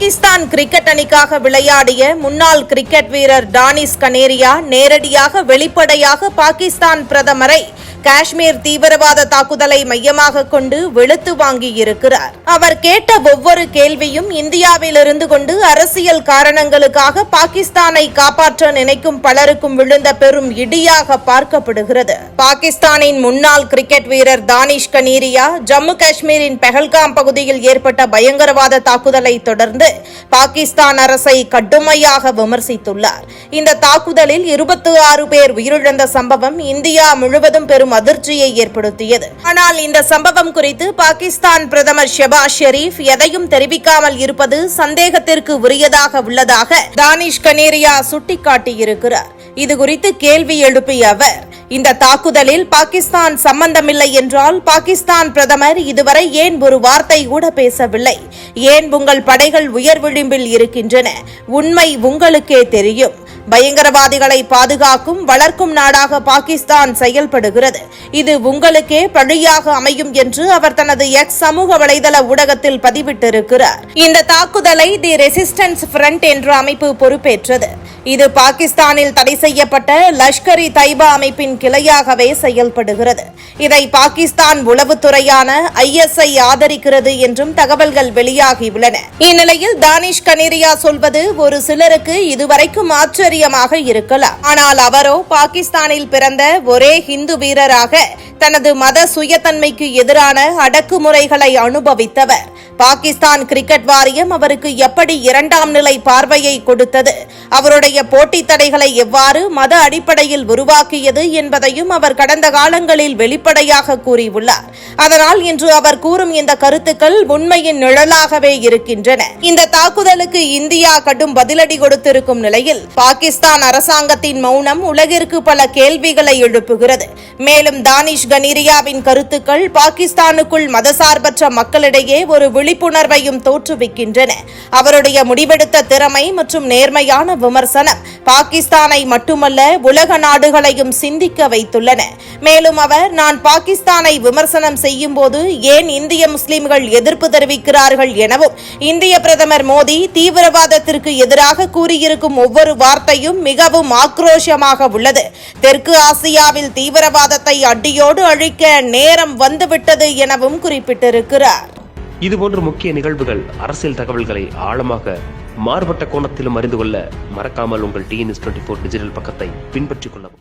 Pakistan cricket அணிக்காக விளையாடிய முன்னாள் கிரிக்கெட் வீரர் டானிஸ் கனேரியா நேரடியாக வெளிப்படையாக பாகிஸ்தான் பிரதமரை காஷ்மீர் தீவிரவாத தாக்குதலை மையமாக கொண்டு வெளுத்து வாங்கியிருக்கிறார் அவர் கேட்ட ஒவ்வொரு கேள்வியும் இந்தியாவில் இருந்து கொண்டு அரசியல் காரணங்களுக்காக பாகிஸ்தானை காப்பாற்ற நினைக்கும் பலருக்கும் விழுந்த பெரும் இடியாக பார்க்கப்படுகிறது. பாகிஸ்தானின் முன்னாள் கிரிக்கெட் வீரர் தானிஷ் கனீரியா ஜம்மு காஷ்மீரின் பெஹல்காம் பகுதியில் ஏற்பட்ட பயங்கரவாத தாக்குதலை தொடர்ந்து பாகிஸ்தான் அரசை கடுமையாக விமர்சித்துள்ளார். இந்த தாக்குதலில் இருபத்தி ஆறு பேர் உயிரிழந்த சம்பவம் இந்தியா முழுவதும் பெரும் அதிர்ச்சியை ஏற்படுத்தியது. ஆனால் இந்த சம்பவம் குறித்து பாகிஸ்தான் பிரதமர் ஷெபாஸ் ஷெரீப் எதையும் தெரிவிக்காமல் இருப்பது சந்தேகத்திற்கு உரியதாக உள்ளதாக தானிஷ் கனேரியா சுட்டிக்காட்டியிருக்கிறார். இது குறித்து கேள்வி எழுப்பிய அவர் இந்த தாக்குதலில் பாகிஸ்தான் சம்பந்தமில்லை என்றால் பாகிஸ்தான் பிரதமர் இதுவரை ஏன் ஒரு வார்த்தை கூட பேசவில்லை? ஏன் உங்கள் படைகள் உயர் விளிம்பில் இருக்கின்றன? உண்மை உங்களுக்கே தெரியும். பயங்கரவாதிகளை பாதுகாக்கும் வளர்க்கும் நாடாக பாகிஸ்தான் செயல்படுகிறது. இது உங்களுக்கே பழியாக அமையும் என்று அவர் தனது எக்ஸ் சமூக வலைதள ஊடகத்தில் பதிவிட்டிருக்கிறார். இந்த தாக்குதலை தி ரெசிஸ்டன்ஸ் ஃப்ரண்ட் என்ற அமைப்பு பொறுப்பேற்றது. இது பாகிஸ்தானில் தடை செய்யப்பட்ட லஷ்கர் இ தைபா அமைப்பின் கிளையாகவே செயல்படுகிறது. இதை பாகிஸ்தான் உளவுத்துறையான ஐஎஸ்ஐ ஆதரிக்கிறது என்றும் தகவல்கள் வெளியாகியுள்ளன. இந்நிலையில் தானிஷ் கனேரியா சொல்வது ஒரு சிலருக்கு இதுவரைக்கும் ஆச்சரியமாக இருக்கலாம். ஆனால் அவரோ பாகிஸ்தானில் பிறந்த ஒரே ஹிந்து வீரராக தனது மத சுயத்தன்மைக்கு எதிரான அடக்குமுறைகளை அனுபவித்தவர். பாகிஸ்தான் கிரிக்கெட் வாரியம் அவருக்கு எப்படி இரண்டாம் நிலை பார்வையை கொடுத்தது? அவருடைய போட்டித் தடைகளை எவ்வாறு மத அடிப்படையில் உருவாக்கியது என்பதையும் அவர் கடந்த காலங்களில் வெளிப்படையாக கூறியுள்ளார். அதனால் இன்று அவர் கூறும் இந்த கருத்துக்கள் உண்மையின் நிழலாகவே இருக்கின்றன. இந்த தாக்குதலுக்கு இந்தியா கடும் பதிலடி கொடுத்திருக்கும் நிலையில் பாகிஸ்தான் அரசாங்கத்தின் மௌனம் உலகிற்கு பல கேள்விகளை எழுப்புகிறது. மேலும் தானிஷ் கனீரியாவின் கருத்துக்கள் பாகிஸ்தானுக்குள் மதசார்பற்ற மக்களிடையே ஒரு விழிப்புணர்வையும் தோற்றுவிக்கின்றன. அவருடைய முடிவெடுத்த திறமை மற்றும் நேர்மையான விமர்சனம் பாகிஸ்தானை மட்டுமல்ல உலக நாடுகளையும் சிந்திக்க வைத்துள்ளன. மேலும் அவர் நான் பாகிஸ்தானை விமர்சனம் செய்யும் போது ஏன் இந்திய முஸ்லிம்கள் எதிர்ப்பு தெரிவிக்கிறார்கள் எனவும் இந்திய பிரதமர் மோடி தீவிரவாதத்திற்கு எதிராக கூறியிருக்கும் ஒவ்வொரு வார்த்தையும் மிகவும் ஆக்ரோஷமாக உள்ளது. தெற்கு ஆசியாவில் தீவிரவாதத்தை அடியோடு அழிக்க நேரம் வந்துவிட்டது எனவும் குறிப்பிட்டிருக்கிறார். இதுபோன்ற முக்கிய நிகழ்வுகள் அரசியல் தகவல்களை ஆழமாக மாறுபட்ட கோணத்திலும் அறிந்து கொள்ள மறக்காமல் உங்கள் டிஎன்எஸ் டுவெண்ட்டி ஃபோர் டிஜிட்டல் பக்கத்தை பின்பற்றிக் கொள்ளவும்.